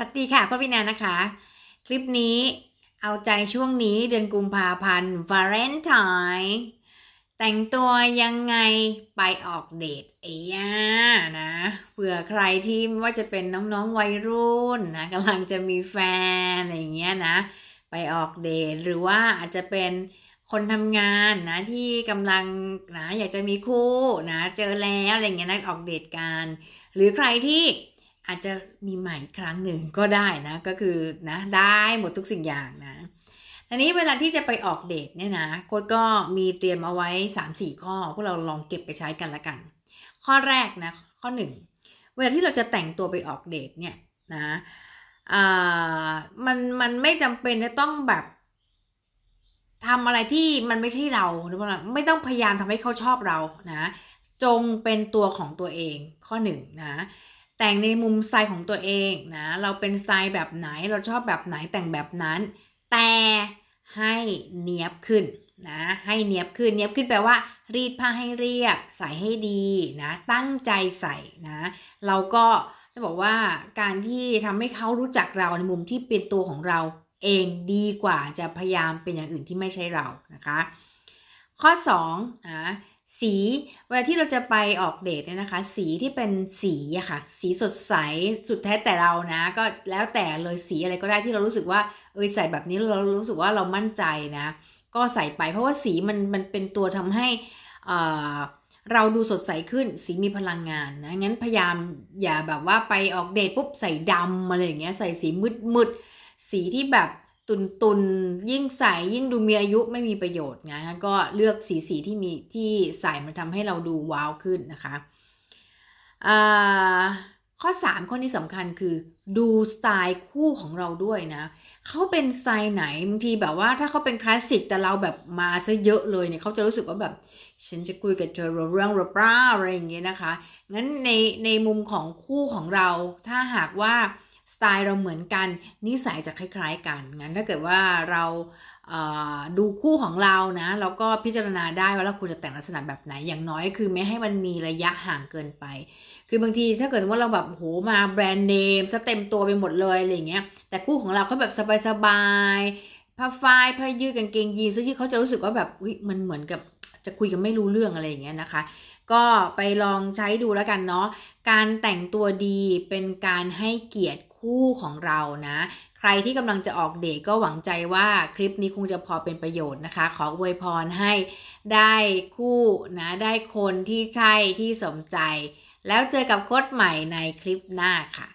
วัสดีค่ะคุณพี่นนนะคะ คลิปนี้เอาใจช่วงนี้เดือนกุมภาพันธ์วาเลนไทน์แต่งตัวยังไงไปออกเดทเอ้ยานะเผื่อใครที่ว่าจะเป็นน้องๆวัยรุ่นนะกำลังจะมีแฟนอะไรอย่างเงี้ยนะ ไปออกเดทหรือว่าอาจจะเป็นคนทำงานนะที่กำลังนะอยากจะมีคู่นะเจอแล้วอะไรเงี้ยนะออกเดทกัน หรือใครที่ อาจจะมีใหม่ครั้งหนึ่งก็ได้นะ ก็คือนะได้หมดทุกสิ่งอย่างนะทีนี้เวลาที่จะไปออกเดทเนี่ยนะโค้ดก็มีเตรียมเอาไว้ 3-4 ข้อ พวกเราลองเก็บไปใช้กันละกัน ข้อแรกนะ ข้อหนึ่งเวลาที่เราจะแต่งตัวไปออกเดทเนี่ยนะมันมันไม่จำเป็นจะต้องแบบทำอะไรที่มันไม่ใช่เราหรือว่าไม่ต้องพยายามทำให้เขาชอบเรานะ จงเป็นตัวของตัวเองข้อหนึ่งนะ แต่งในมุมสไตล์ของตัวเองนะเราเป็นสไตล์แบบไหนเราชอบแบบไหนแต่งแบบนั้น แต่ให้เนียบขึ้นนะให้เนียบขึ้นเนียบขึ้นแปลว่า รีดผ้าให้เรียบใส่ให้ดีนะตั้งใจใส่นะเราก็จะบอกว่าการที่ทำให้เขารู้จักเราในมุมที่เป็นตัวของเราเองดีกว่าจะพยายามเป็นอย่างอื่นที่ไม่ใช่เรานะคะ ข้อ2นะ สีเวลาที่เราจะไปออกเดทเนี่ยนะคะ สีที่เป็นสีอะค่ะ สีสดใสสุดแท้แต่เรานะ ก็แล้วแต่เลยสีอะไรก็ได้ที่เรารู้สึกว่าเออใส่แบบนี้เรารู้สึกว่าเรามั่นใจนะ ก็ใส่ไปเพราะว่าสีมันมันเป็นตัวทำให้อ่าเราดูสดใสขึ้นสีมีพลังงานนะงั้นพยายามอย่าแบบว่าไปออกเดทปุ๊บใส่ดำอะไรอย่างเงี้ยใส่สีมืดมืดสีที่แบบ ตุนตุนๆยิ่งใสยิ่งดูมีอายุไม่มีประโยชน์นะก็เลือกสีสีที่มีที่ใสมันทำให้เราดูว้าวขึ้นนะคะข้อ 3 ข้อที่สำคัญคือดูสไตล์คู่ของเราด้วยนะเขาเป็นสไตล์ไหนบางทีแบบว่าถ้าเขาเป็นคลาสสิกแต่เราแบบมาซะเยอะเลยเนี่ยเขาจะรู้สึกว่าแบบ ฉันจะคุยกับเธอเรื่องรป้าอะไรอย่างเงี้ยนะคะงั้นในในมุมของคู่ของเราถ้าหากว่า ไตล์เราเหมือนกัน นิสัยจะคล้าย ๆ กัน งั้นถ้าเกิดว่าเราดูคู่ของเรานะเราก็พิจารณาได้ว่าเราควรจะแต่งลักษณะแบบไหนอย่างน้อยคือไม่ให้มันมีระยะห่างเกินไป คือบางทีถ้าเกิดสมมติว่าเราแบบโหมาแบรนด์เนมซะเต็มตัวไปหมดเลยอะไรเงี้ยแต่คู่ของเราเขาแบบสบายๆผ้าฝ้ายผ้ายืดกางเกงยีนซึ่งที่เขาจะรู้สึกว่าแบบอุ๊ยมันเหมือนกับ จะคุยกันไม่รู้เรื่องอะไรอย่างเงี้ยนะคะ ก็ไปลองใช้ดูแล้วกันเนาะการแต่งตัวดีเป็นการให้เกียรติคู่ของเรานะ ใครที่กำลังจะออกเดทก็หวังใจว่าคลิปนี้คงจะพอเป็นประโยชน์นะคะ ขออวยพรให้ได้คู่นะ ได้คนที่ใช่ที่สมใจ แล้วเจอกับโค้ดใหม่ในคลิปหน้าค่ะ